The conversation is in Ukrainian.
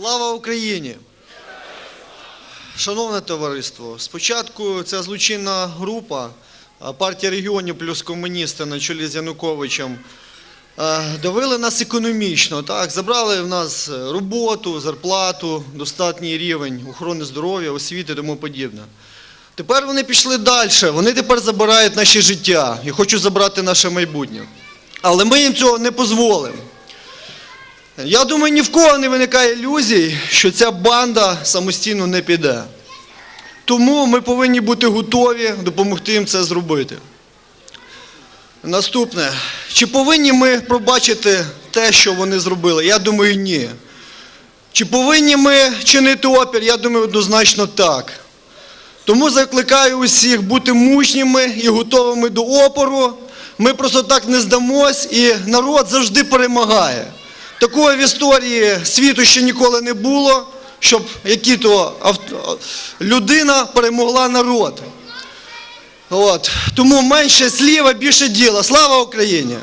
Слава Україні! Шановне товариство, спочатку ця злочинна група, партія регіонів плюс комуністи на чолі з Януковичем, а, давили нас економічно. Так? Забрали в нас е, роботу, зарплату, достатній рівень охорони здоров'я, освіти і тому подібне. Тепер вони пішли далі, вони тепер забирають наші життя і хочуть забрати наше майбутнє. Але ми їм цього не дозволимо. Я думаю, ні в кого не виникає ілюзій, що ця банда самостійно не піде. Тому ми повинні бути готові допомогти їм це зробити. Наступне. Чи повинні ми пробачити те, що вони зробили? Я думаю, ні. Чи повинні ми чинити опір? Я думаю, однозначно так. Тому закликаю усіх бути мужніми і готовими до опору. Ми просто так не здамось, і народ завжди перемагає. Такого в історії світу ще ніколи не було, щоб які-то людина перемогла народ. От. Тому менше слів, а більше діла. Слава Україні!